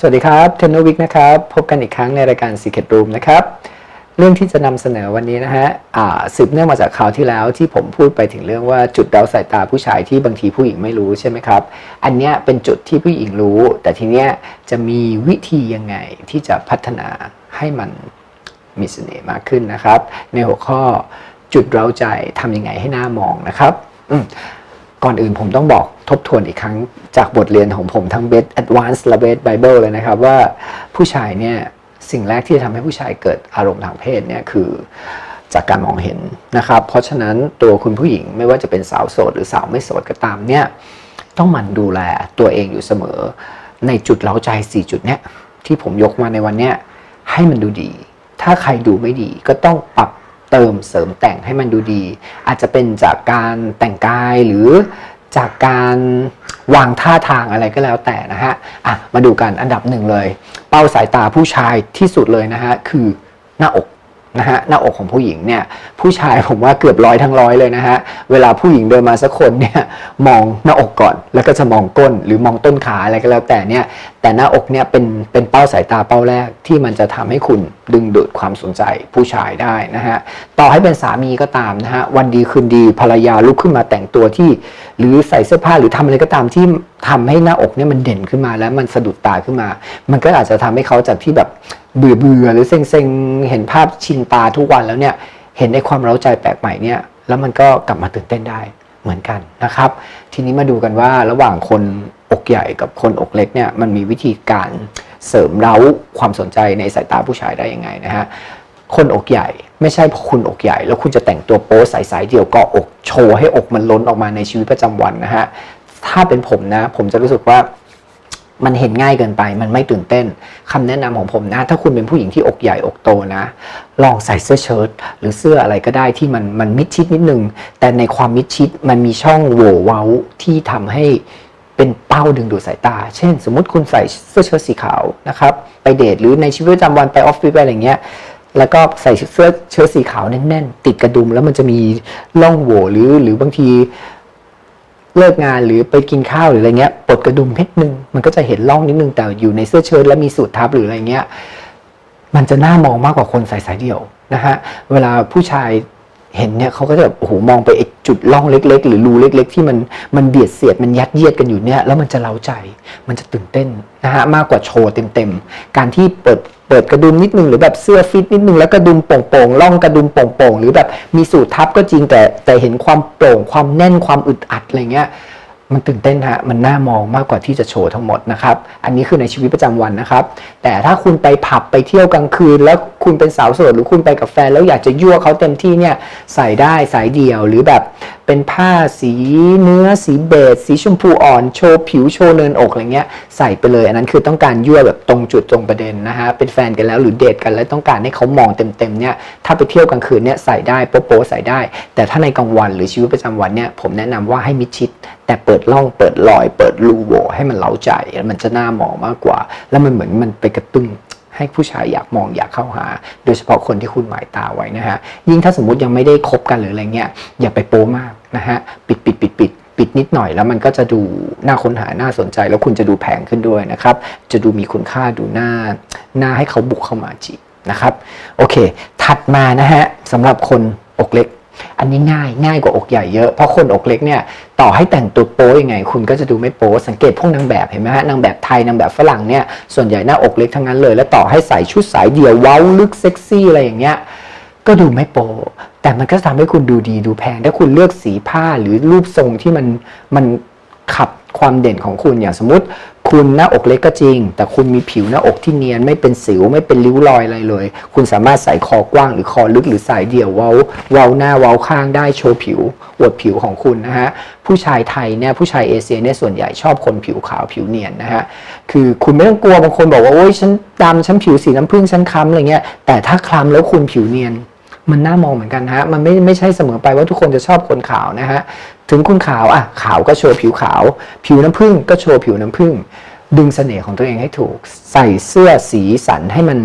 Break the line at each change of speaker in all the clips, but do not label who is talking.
สวัสดีครับเทนโนวิกนะครับ พบกันอีกครั้งในรายการ Secret Room นะครับ เรื่องที่จะนำเสนอวันนี้นะฮะสืบเนื่องมาจากคราวที่แล้วที่ผมพูดไปถึงเรื่องว่าจุดเดาสายตาผู้ชายที่บางทีผู้หญิงไม่รู้ใช่ไหมครับ อันเนี้ยเป็นจุดที่ผู้หญิงรู้ แต่ทีเนี้ยจะมีวิธียังไงที่จะพัฒนาให้มันมีเสน่ห์มากขึ้นนะครับ ในหัวข้อจุดเราใจทำยังไงให้หน้ามองนะครับอื ก่อนอื่นผมต้องบอกทบทวนอีกครั้งจากบทเรียนของผมทั้ง Best Advanced และ Best Bible เลยนะครับว่าผู้ชายเนี่ยสิ่งแรกที่จะทำให้ผู้ชายเกิดอารมณ์ทางเพศเนี่ยคือจากการมองเห็นนะครับ เพราะฉะนั้นตัวคุณผู้หญิงไม่ว่าจะเป็นสาวโสดหรือสาวไม่โสดก็ตามเนี่ยต้องหมั่นดูแลตัวเองอยู่เสมอ ในจุดเล้าใจ 4 จุดเนี้ยที่ผมยกมาในวันเนี้ยให้มันดูดี ถ้าใครดูไม่ดีก็ต้องปรับ เติมเสริมแต่งให้มันดูดี อาจจะเป็นจากการแต่งกายหรือจากการวางท่าทางอะไรก็แล้วแต่นะฮะอะมาดูกันอันดับหนึ่งเลย เป้าสายตาผู้ชายที่สุดเลยนะฮะคือหน้าอก นะฮะหน้าอกของผู้หญิงเนี่ยผู้ชายผมว่าเกือบร้อยทั้งร้อยเลยนะฮะเวลาผู้หญิงเดินมาสักคนเนี่ยมองหน้าอกก่อน แล้วก็จะมองก้นหรือมองต้นขาอะไรก็แล้วแต่เนี่ยแต่หน้าอกเนี่ยเป็นเป็นเป้าสายตาเป้าแรกที่มันจะทำให้คุณดึงดูดความสนใจผู้ชายได้นะฮะต่อให้เป็นสามีก็ตามนะฮะวันดีคืนดีภรรยาลุกขึ้นมาแต่งตัวที่ หรือใส่เสื้อผ้าหรือทำอะไรก็ตามที่ทำให้หน้าอกเนี่ยมันเด่นขึ้นมาแล้วมันสะดุดตาขึ้นมา มันก็อาจจะทำให้เขาจากที่แบบ เบื่อเบื่อหรือเซ็งเซ็งเห็นภาพชินตาทุกวันแล้วเนี่ยเห็นในความเร้าใจแปลกใหม่เนี่ยแล้วมันก็กลับมาตื่นเต้นได้เหมือนกันนะครับ ทีนี้มาดูกันว่าระหว่างคนอกใหญ่กับคนอกเล็กเนี่ยมันมีวิธีการเสริมเร้าความสนใจในสายตาผู้ชายได้ยังไงนะฮะคนอกใหญ่ไม่ใช่เพราะคุณอกใหญ่ แล้วคุณจะแต่งตัวโป๊ส่สายเดียวก็อกโชว์ให้อกมันล้นออกมาในชีวิตประจำวันนะฮะถ้าเป็นผมนะ ผมจะรู้สึกว่า มันเห็นง่ายเกินไป มันไม่ตื่นเต้นคำแนะนำของผมนะ ถ้าคุณเป็นผู้หญิงที่อกใหญ่อกโตนะ ลองใส่เสื้อเชิ้ตหรือเสื้ออะไรก็ได้ที่มันมันมิดชิดนิดนึง แต่ในความมิดชิดมันมีช่องโหว่เว้าที่ทำให้เป็นเป้าดึงดูดสายตา เช่น สมมติคุณใส่เสื้อเชิ้ตสีขาวนะครับ ไปเดทหรือในชีวิตประจำวันไปออฟฟิศไปอะไรเงี้ย แล้วก็ใส่เสื้อเชิ้ตสีขาวแน่นๆ ติดกระดุมแล้วมันจะมีร่องโหว่หรือหรือบางที เลิกงานหรือไปกินข้าวหรืออะไรเงี้ยปลดกระดุมนิดนึงมันก็จะเห็นร่องนิดนึงแต่อยู่ในเสื้อเชิ้ตและมีสูททับหรืออะไรเงี้ยมันจะน่ามองมากกว่าคนใส่สายเดี่ยวนะฮะเวลาผู้ชาย เห็นเนี่ยเขาก็จะแบบโอ้โหมองไปไอจุดร่องเล็ก ๆ หรือรูเล็ก ๆ ที่มันมันเบียดเสียดมันยัดเยียดกันอยู่เนี่ยแล้วมันจะเล้าใจมันจะตื่นเต้นนะฮะมากกว่าโชว์เต็มๆการที่เปิดเปิดกระดุมนิดนึงหรือแบบเสื้อฟิตนิดนึงแล้วกระดุมโป่งๆร่องกระดุมโป่งๆหรือแบบมีสูททับก็จริงแต่แต่เห็นความโปร่งความแน่นความอึดอัดอะไรเงี้ย มันตื่นเต้นฮะ มันน่ามองมากกว่าที่จะโชว์ทั้งหมดนะครับ อันนี้คือในชีวิตประจำวันนะครับ แต่ถ้าคุณไปผับไปเที่ยวกลางคืน แล้วคุณเป็นสาวโสดหรือคุณไปกับแฟน แล้วอยากจะยั่วเขาเต็มที่เนี่ย ใส่ได้สายเดี่ยวหรือแบบ เป็นผ้าสีเนื้อสีเบจสีชมพูอ่อนโชว์ผิวโชว์เนินอกอะไรเงี้ยใส่ไปเลย อันนั้นคือต้องการยั่วแบบตรงจุดตรงประเด็นนะฮะเป็นแฟนกันแล้วหรือเดทกันแล้วต้องการให้เขามองเต็มๆเนี่ยถ้าไปเที่ยวกลางคืนเนี่ยใส่ได้โป๊ะๆใส่ได้ แต่ถ้าในกลางวันหรือชีวิตประจำวันเนี่ยผมแนะนำว่าให้มิดชิด แต่เปิดร่องเปิดรอย เปิดรูโหว่ให้มันเล้าใจมันจะน่ามองมากกว่า แล้วมันเหมือนมันไปกระตุ้นให้ผู้ชายอยากมองอยากเข้าหา โดยเฉพาะคนที่คุณหมายตาไว้นะฮะยิ่งถ้าสมมติยังไม่ได้คบกันหรืออะไรเงี้ยอย่าไปโป๊มาก นะฮะปิดปิดปิดปิดปิดนิดหน่อยแล้วมันก็จะดูน่าค้นหาน่าสนใจ แล้วคุณจะดูแพงขึ้นด้วยนะครับ จะดูมีคุณค่าดูน่าน่าให้เขาบุกเข้ามาจีบนะครับโอเค ถัดมานะฮะสำหรับคนอกเล็ก อันนี้ง่ายง่ายกว่าอกใหญ่เยอะเพราะคนอกเล็กเนี่ยต่อให้แต่งตัวโป๊ยังไง คุณก็จะดูไม่โป๊สังเกตพวกนางแบบเห็นไหมฮะนางแบบไทยนางแบบฝรั่งเนี่ยส่วนใหญ่หน้าอกเล็กทั้งนั้นเลย แล้วต่อให้ใส่ชุดสายเดี่ยวเว้าลึกเซ็กซี่อะไรอย่างเงี้ยก็ดูไม่โป๊ แต่มันก็ทำให้คุณดูดีดูแพง ถ้าคุณเลือกสีผ้าหรือรูปทรงที่มันมันขับความเด่นของคุณอย่างสมมติ คุณหน้าอกเล็กก็จริง แต่คุณมีผิวหน้าอกที่เนียนไม่เป็นสิวไม่เป็นริ้วรอยอะไรเลย คุณสามารถใส่คอกว้างหรือคอลึกหรือสายเดี่ยวเว้าเว้าหน้าเว้าข้างได้โชว์ผิวอวดผิวของคุณนะฮะผู้ชายไทยเนี่ยผู้ชายเอเชียเนี่ยส่วนใหญ่ชอบคนผิวขาวผิวเนียนนะฮะคือคุณไม่ต้องกลัวบางคนบอกว่าโอ๊ยฉันดำฉันผิวสีน้ำผึ้งฉันคล้ำอะไรเงี้ยแต่ถ้าคล้ำแล้วคุณผิวเนียน มันน่ามองเหมือนกันฮะ มันไม่ไม่ใช่เสมอไปว่าทุกคนจะชอบคนขาวนะฮะ ถึงคุณขาวอะขาวก็โชว์ผิวขาว ผิวน้ำผึ้งก็โชว์ผิวน้ำผึ้ง ดึงเสน่ห์ของตัวเองให้ถูก ใส่เสื้อสีสันให้มัน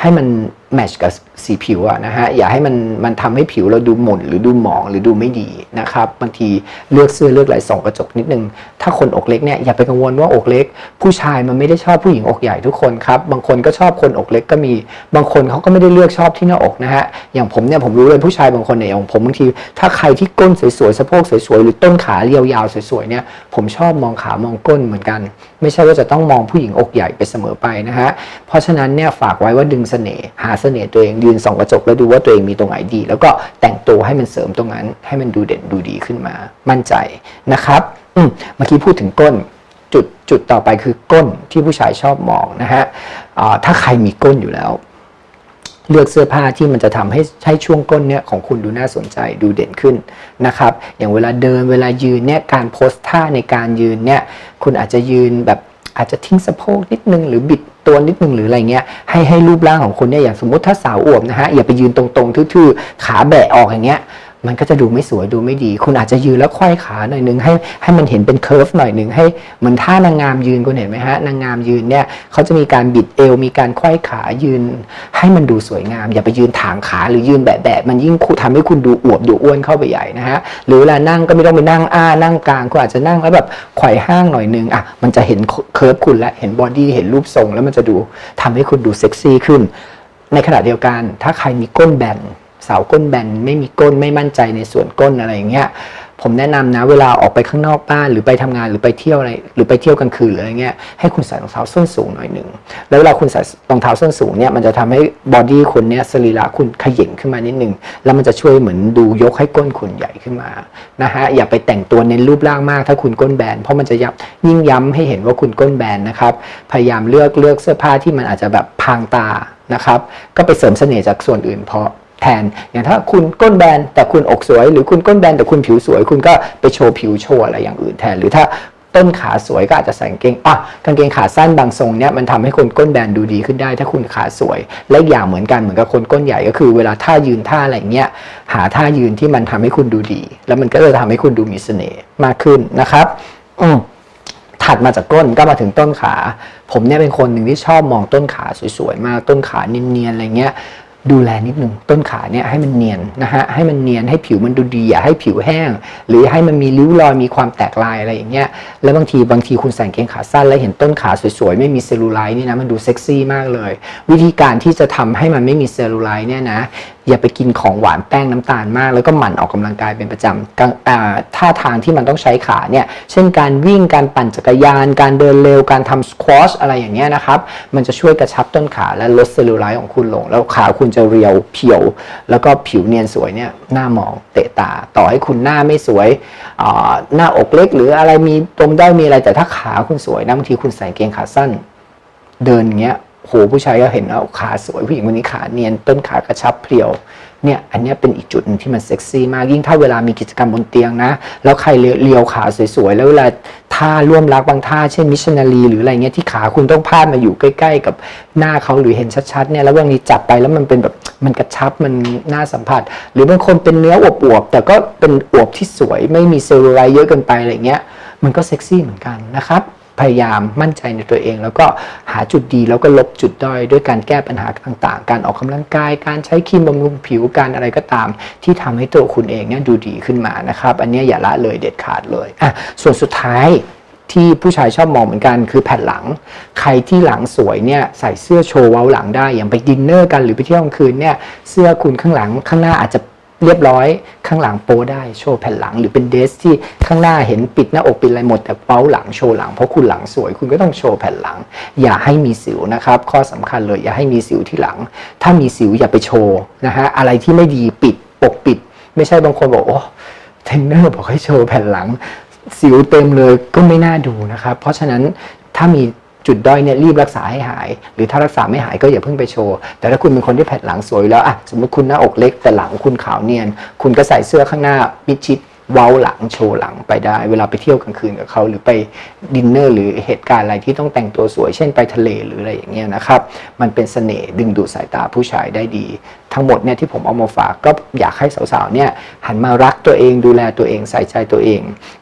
ให้มัน แมชกับสีผิวอะนะฮะอย่าให้มันมันทำให้ผิวเราดูหม่นหรือดูหมองหรือดูไม่ดีนะครับบางทีเลือกเสื้อเลือกอะไรส่องกระจกนิดนึง ถ้าคนอกเล็กเนี่ยอย่าไปกังวลว่าอกเล็ก ผู้ชายมันไม่ได้ชอบผู้หญิงอกใหญ่ทุกคนครับบางคนก็ชอบคนอกเล็กก็มี บางคนเขาก็ไม่ได้เลือกชอบที่หน้าอกนะฮะอย่างผมเนี่ยผมรู้เลยผู้ชายบางคนเนี่ยอย่างผมบางที ถ้าใครที่ก้นสวยๆสะโพกสวยๆหรือต้นขาเรียวยาวสวยๆเนี่ยผมชอบมองขามองก้นเหมือนกัน ไม่ใช่ว่าจะต้องมองผู้หญิงอกใหญ่ไปเสมอไปนะฮะเพราะฉะนั้นเนี่ยฝากไว้ว่าดึงเสน่ห์หาเสน่ห์ตัวเองยืนส่องกระจกแล้วดูว่าตัวเองมีตรงไหนดี แล้วก็แต่งตัวให้มันเสริมตรงนั้น ให้มันดูเด่นดูดีขึ้นมา มั่นใจนะครับอืมเมื่อกี้พูดถึงก้นจุดจุดต่อไปคือก้นที่ผู้ชายชอบมองนะฮะอ่าถ้าใครมีก้นอยู่แล้ว เลือกเสื้อผ้าที่มันจะทำให้ให้ช่วงก้นเนี่ยของคุณดูน่าสนใจดูเด่นขึ้นนะครับ อย่างเวลาเดินเวลายืนเนี่ยการโพสท่าในการยืนเนี่ยคุณอาจจะยืนแบบอาจจะทิ้งสะโพกนิดนึงหรือบิดตัวนิดนึงหรืออะไรเงี้ยให้ให้รูปร่างของคุณเนี่ยอย่างสมมติถ้าสาวอวบนะฮะอย่าไปยืนตรงๆทื่อๆขาแบะออกอย่างเงี้ย มันก็จะดูไม่สวยดูไม่ดี คุณอาจจะยืนแล้วควายขาหน่อยนึงให้ให้มันเห็นเป็นเคิร์ฟหน่อยนึงให้เหมือนท่านางงามยืนคุณเห็นไหมฮะนางงามยืนเนี่ยเขาจะมีการบิดเอวมีการควายขายืน ให้มันดูสวยงาม อย่าไปยืนถางขาหรือยืนแบะๆมันยิ่งทำให้คุณดูอวบดูอ้วนเข้าไปใหญ่นะฮะหรือเวลานั่งก็ไม่ต้องไปนั่งอ้านั่งกลางคุณอาจจะนั่งแล้วแบบไขว่ห้างหน่อยนึงอะมันจะเห็นเคิร์ฟคุณและเห็นบอดี้เห็นรูปทรง แล้วมันจะดูทำให้คุณดูเซ็กซี่ขึ้น ในขณะเดียวกัน ถ้าใครมีก้นแบน สาวก้นแบนไม่มีก้นไม่มั่นใจในส่วนก้นอะไรอย่างเงี้ยผมแนะนำนะเวลาออกไปข้างนอกบ้านหรือไปทำงานหรือไปเที่ยวอะไรหรือไปเที่ยวกลางคืนหรืออะไรเงี้ยให้คุณใส่รองเท้าส้นสูงหน่อยหนึ่งแล้วเวลาคุณใส่รองเท้าส้นสูงเนี่ยมันจะทำให้บอดี้คุณเนี่ยสรีระคุณขย่งขึ้นมานิดนึงแล้วมันจะช่วยเหมือนดูยกให้ก้นคุณใหญ่ขึ้นมานะฮะอย่าไปแต่งตัวเน้นรูปร่างมาก ถ้าคุณก้นแบนเพราะมันจะยับยิ่งย้ำให้เห็นว่าคุณก้นแบนนะครับพยายามเลือกเลือกเสื้อผ้าที่มันอาจจะแบบพางตานะครับก็ไปเสริมเสน่ห์จากส่วนอื่นเพราะ แทน อย่างถ้าคุณก้นแบนแต่คุณอกสวย หรือคุณก้นแบนแต่คุณผิวสวย คุณก็ไปโชว์ผิวโชว์อะไรอย่างอื่นแทน หรือถ้าต้นขาสวยก็อาจจะใส่กางเกงอะกางเกงขาสั้นบางทรงเนี่ยมันทำให้คนก้นแบนดูดีขึ้นได้ ถ้าคุณขาสวย และอย่างเหมือนกันเหมือนกับคนก้นใหญ่ก็คือ เวลาท่ายืนท่าอะไรเงี้ยหาท่ายืนที่มันทำให้คุณดูดี แล้วมันก็จะทำให้คุณดูมีเสน่ห์มากขึ้นนะครับ อืมถัดมาจากก้นก็มาถึงต้นขา ผมเนี่ยเป็นคนหนึ่งที่ชอบมองต้นขาสวยๆมากต้นขาเนียนๆอะไรเงี้ย ดูแลนิดนึงต้นขาเนี่ยให้มันเนียนนะฮะให้มันเนียนให้ผิวมันดูดีอย่าให้ผิวแห้ง หรือให้มันมีริ้วรอยมีความแตกลายอะไรอย่างเงี้ยแล้วบางทีบางทีคุณใส่เกงขาสั้นแล้วเห็นต้นขาสวยๆไม่มีเซลลูไลท์นี่นะมันดูเซ็กซี่มากเลย วิธีการที่จะทำให้มันไม่มีเซลลูไลท์เนี่ยนะอย่าไปกินของหวานแป้งน้ำตาลมาก แล้วก็หมั่นออกกำลังกายเป็นประจำท่าทางที่มันต้องใช้ขาเนี่ย เช่นการวิ่งการปั่นจักรยาน การเดินเร็วการทำสควอชอะไรอย่างเงี้ยนะครับ มันจะช่วยกระชับต้นขาและลดเซลลูไลท์ของคุณลง แล้วขาคุณจะเรียวเพียว แล้วก็ผิวเนียนสวยเนี่ยหน้ามองเตะตา ต่อให้คุณหน้าไม่สวยหน้าอกเล็กหรืออะไรมีตรงได้มีอะไรแต่ถ้าขาคุณสวยนะบางทีคุณใส่กางเกงขาสั้น เดินอย่างเงี้ย โหผู้ชายก็เห็นแล้วขาสวยผู้หญิงคนนี้ขาเนียนต้นขากระชับเพรียวเนี่ยอันนี้เป็นอีกจุดหนึงที่มันเซ็กซี่มากยิ่งถ้าเวลามีกิจกรรมบนเตียงนะ แล้วใครเลียวขาสวยๆ แล้วเวลาท่าร่วมรักบางท่าเช่นมิชชันนารีหรืออะไรเงี้ยที่ขาคุณต้องพาดมาอยู่ใกล้ ๆ กับหน้าเขาหรือเห็นชัดๆเนี่ยแล้วบางทีจับไปแล้วมันเป็นแบบมันกระชับมันน่าสัมผัส หรือบางคนเป็นเนื้ออวบๆแต่ก็เป็นอวบที่สวยไม่มีเซลลูไลท์เยอะเกินไปอะไรเงี้ยมันก็เซ็กซี่เหมือนกันนะครับ พยายามมั่นใจในตัวเอง แล้วก็หาจุดดีแล้วก็ลบจุดด้อยด้วยการแก้ปัญหาต่างๆ การออกกำลังกาย การใช้ครีมบำรุงผิวการอะไรก็ตาม ที่ทำให้ตัวคุณเองเนี่ยดูดีขึ้นมานะครับ อันนี้อย่าละเลยเด็ดขาดเลยอะส่วนสุดท้ายที่ผู้ชายชอบมองเหมือนกันคือแผ่นหลัง ใครที่หลังสวยเนี่ยใส่เสื้อโชว์เว้าหลังได้อย่างไปดินเนอร์กันหรือไปเที่ยวกลางคืนเนี่ยเสื้อคุณข้างหลังข้างหน้าอาจจะ เรียบร้อยข้างหลังโป้ได้โชว์แผ่นหลังหรือเป็นเดสที่ข้างหน้าเห็นปิดหน้าอกปิดอะไรหมด แต่เป้าหลังโชว์หลังเพราะคุณหลังสวยคุณก็ต้องโชว์แผ่นหลัง อย่าให้มีสิวนะครับ ข้อสำคัญเลยอย่าให้มีสิวที่หลัง ถ้ามีสิวอย่าไปโชว์นะฮะอะไรที่ไม่ดีปิดปกปิด ไม่ใช่บางคนบอกโอ้เทรนเนอร์บอกให้โชว์แผ่นหลัง สิวเต็มเลยก็ไม่น่าดูนะครับ เพราะฉะนั้นถ้ามี จุดด้อยเนี่ยรีบรักษาให้หาย หรือถ้ารักษาไม่หายก็อย่าเพิ่งไปโชว์ แต่ถ้าคุณเป็นคนที่แผ่นหลังสวยแล้วอะสมมติคุณหน้าอกเล็กแต่หลังคุณขาวเนียน คุณก็ใส่เสื้อข้างหน้ามิดชิดเว้าหลังโชว์หลังไปได้ เวลาไปเที่ยวกลางคืนกับเขาหรือไปดินเนอร์หรือเหตุการณ์อะไรที่ต้องแต่งตัวสวย เช่นไปทะเลหรืออะไรอย่างเงี้ยนะครับ มันเป็นเสน่ห์ดึงดูดสายตาผู้ชายได้ดี ทั้งหมดเนี่ยที่ผมเอามาฝากก็อยากให้สาวๆเนี่ยหันมารักตัวเองดูแลตัวเองใส่ใจตัวเอง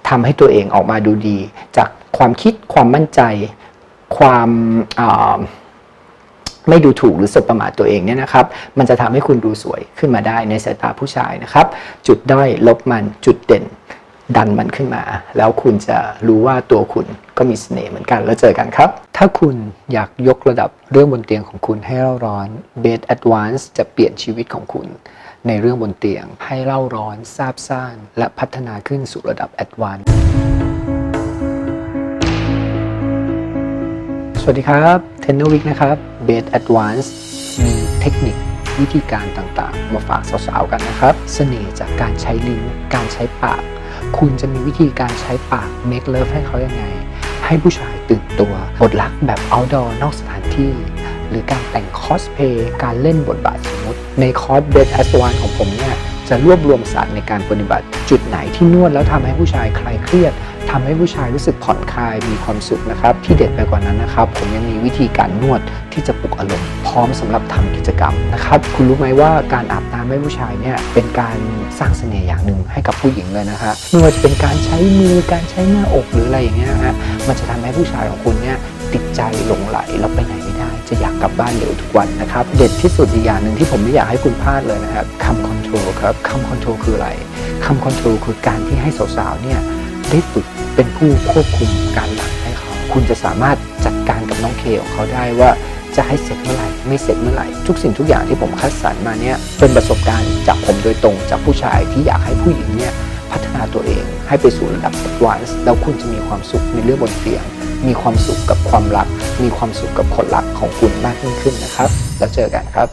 ทำให้ตัวเองออกมาดูดี จากความคิดความมั่นใจ ความไม่ดูถูกหรือสบประมาทตัวเองเนี่ยนะครับ มันจะทำให้คุณดูสวยขึ้นมาได้ในสายตาผู้ชายนะครับ จุดด้อยลบมันจุดเด่นดันมันขึ้นมา แล้วคุณจะรู้ว่าตัวคุณก็มีเสน่ห์เหมือนกันแล้วเจอกันครับ ถ้าคุณอยากยกระดับเรื่องบนเตียงของคุณให้เล่าร้อน Bed Advance จะเปลี่ยนชีวิตของคุณ ในเรื่องบนเตียงให้เล่าร้อนซาบซ่านและพัฒนาขึ้นสู่ระดับ Advance สวัสดีครับ เทนเนอร์วิกนะครับ Bed Advance มีเทคนิควิธีการต่างๆ มาฝากสาวๆกันนะครับ เสน่ห์จากการใช้ลิ้นการใช้ปาก คุณจะมีวิธีการใช้ปาก make love ให้เขายังไง ให้ผู้ชายตื่นตัวบทลักแบบ outdoor นอกสถานที่ หรือการแต่งคอสเพย์การเล่นบทบาทสมมติ ในคอร์ส Bed Advance ของผมเนี่ย จะรวบรวมศาสตร์ในการปฏิบัติ จุดไหนที่นวดแล้วทำให้ผู้ชายคลายเครียดทำให้ผู้ชายรู้สึกผ่อนคลายมีความสุขนะครับ ที่เด็ดไปกว่านั้นนะครับ ผมยังมีวิธีการนวดที่จะปลุกอารมณ์พร้อมสำหรับทำกิจกรรมนะครับ คุณรู้ไหมว่าการอาบน้ำให้ผู้ชายเนี่ยเป็นการสร้างเสน่ห์อย่างหนึ่งให้กับผู้หญิงเลยนะฮะไม่ว่าจะเป็นการใช้มือการใช้หน้าอกหรืออะไรอย่างเงี้ยฮะมันจะทำให้ผู้ชายของคุณเนี่ยติดใจหลงไหลแล้วไปไหนไม่ได้ จะอยากกลับบ้านเร็วทุกวันนะครับ เด็ดที่สุดอีกอย่างหนึ่งที่ผมไม่อยากให้คุณพลาดเลยนะครับคำคอน ทรลครับคำคอนโทรลคืออะไรคำคอนโทรลคือการที่ให้สาวๆเนี่ยได้ฝึกเป็นผู้ควบคุมการหลังให้เขา คุณจะสามารถจัดการกับน้องเคของเขาได้ว่าจะให้เสร็จเมื่อไหร่ไม่เสร็จเมื่อไหร่ ทุกสิ่งทุกอย่างที่ผมคัดสรรมาเนี่ยเป็นประสบการณ์จากผมโดยตรงจากผู้ชายที่อยากให้ผู้หญิงเนี่ยพัฒนาตัวเองให้ไปสู่ระดับ advance แล้วคุณจะมีความสุขในเรื่องบนเตียง มีความสุขกับความรัก มีความสุขกับคนรักของคุณมากยิ่งขึ้นนะครับ แล้วเจอกันครับ